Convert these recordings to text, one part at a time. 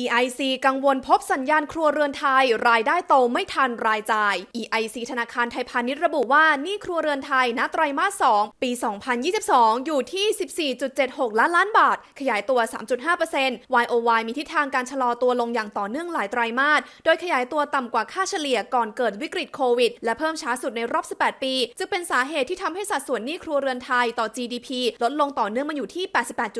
EIC กังวลพบสัญญาณครัวเรือนไทย รายได้โตไม่ทันรายจ่าย EIC ธนาคารไทยพาณิชย์ระบุว่านี้ครัวเรือนไทยณไตรมาส 2 ปี 2022 อยู่ที่ 14.76 ล้านล้านบาท ขยายตัว 3.5% YOY มีทิศทางการชะลอตัวลงอย่างต่อเนื่องหลายไตรมาส โดยขยายตัวต่ำกว่าค่าเฉลี่ยก่อนเกิดวิกฤตโควิด และเพิ่มช้าสุดในรอบ 18 ปีจึงเป็นสาเหตุที่ทำให้สัดส่วนหนี้ครัวเรือนไทยต่อ GDP ลดลงต่อเนื่องมาอยู่ที่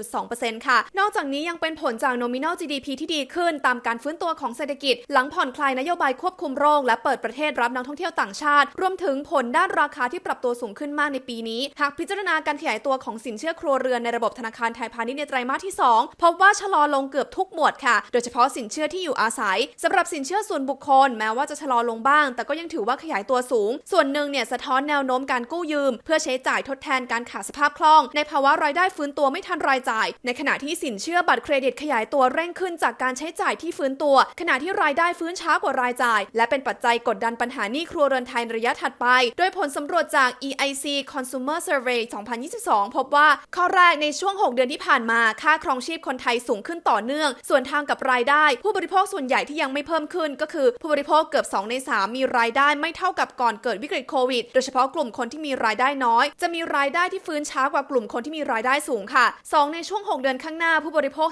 88.2%ค่ะ นอกจากนี้ยังเป็นผลจาก nominal GDP ที่ดีขึ้นตามการฟื้นตัวของเศรษฐกิจ หลังผ่อนคลายนโยบายควบคุมโรค และเปิดประเทศรับนักท่องเที่ยวต่างชาติ รวมถึงผลด้านราคาที่ปรับตัวสูงขึ้นมากในปีนี้ หากพิจารณาการขยายตัวของสินเชื่อครัวเรือนในระบบธนาคารไทยพาณิชย์ในไตรมาสที่ 2 พบว่าชะลอลงเกือบทุกหมวดค่ะ โดยเฉพาะสินเชื่อที่อยู่อาศัยสำหรับสินเชื่อส่วนบุคคล แม้ว่าจะชะลอลงบ้าง แต่ก็ยังถือว่าขยายตัวสูง ส่วนหนึ่งเนี่ยสะท้อนแนวโน้มการกู้ยืม เพื่อใช้จ่ายทดแทนการขาดสภาพคล่อง ในภาวะรายได้ฟื้นตัวไม่ทันรายจ่าย ในขณะที่สินเชื่อบัตรเครดิตขยายตัวเร่งขึ้นจากการใช้จ่ายที่ฟื้นตัว ขณะที่รายได้ฟื้นช้ากว่ารายจ่าย และเป็นปัจจัยกดดันปัญหานี้ครัวเรือนไทยระยะถัดไป โดยผลสำรวจจาก EIC Consumer Survey 2022 พบว่า ข้อแรกในช่วง 6 เดือนที่ผ่านมา ค่าครองชีพคนไทยสูงขึ้นต่อเนื่อง ส่วนทางกับรายได้ ผู้บริโภคส่วนใหญ่ที่ยังไม่เพิ่มขึ้น ก็คือผู้บริโภคเกือบ 2 ใน 3 มีรายได้ไม่เท่ากับก่อนเกิดวิกฤตโควิด โดยเฉพาะกลุ่มคนที่มีรายได้น้อย จะมีรายได้ที่ฟื้นช้ากว่ากลุ่มคนที่มีรายได้สูงค่ะ 2 ในช่วง 6 เดือนข้างหน้าผู้บริโภค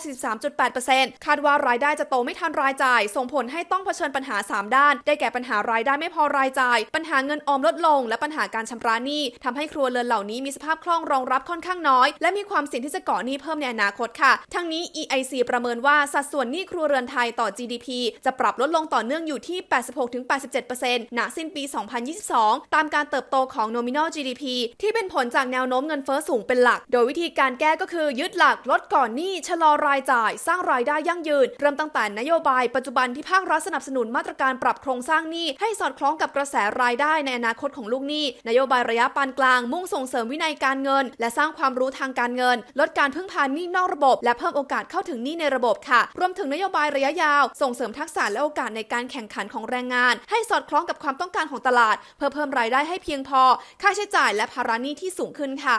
43.8%คาดว่ารายได้จะโตไม่ทันรายจ่าย ส่งผลให้ต้องเผชิญปัญหา 3 ด้าน ได้แก่ปัญหารายได้ไม่พอรายจ่าย ปัญหาเงินออมลดลง และปัญหาการชำระหนี้ทำให้ครัวเรือนเหล่านี้มีสภาพคล่องรองรับค่อนข้างน้อย และมีความเสี่ยงที่จะก่อหนี้เพิ่มในอนาคตค่ะ ทั้งนี้ EIC ประเมินว่าสัดส่วนหนี้ครัวเรือนไทยต่อ GDP จะปรับลดลงต่อเนื่องอยู่ที่ 86-87%ณสิ้นปี 2022 ตามการเติบโตของ nominal GDP ที่เป็นผลจากแนวโน้มเงินเฟ้อสูงเป็นหลัก โดยวิธีการแก้ก็คือยึดหลักลดก่อนหนี้ชะลอรายจ่าย สร้างรายได้ยั่งยืนเริ่มตั้งแต่นโยบายปัจจุบันที่ภาครัฐสนับสนุนมาตรการปรับโครงสร้างหนี้ให้สอดคล้องกับกระแสรายได้ในอนาคตของลูกหนี้ นโยบายระยะปานกลาง มุ่งส่งเสริมวินัยการเงิน และสร้างความรู้ทางการเงิน ลดการพึ่งพาหนี้นอกระบบ และเพิ่มโอกาสเข้าถึงหนี้ในระบบค่ะ รวมถึงนโยบายระยะยาว ส่งเสริมทักษะและโอกาสในการแข่งขันของแรงงาน ให้สอดคล้องกับความต้องการของตลาด เพื่อเพิ่มรายได้ให้เพียงพอ ค่าใช้จ่ายและภาระหนี้ที่สูงขึ้นค่ะ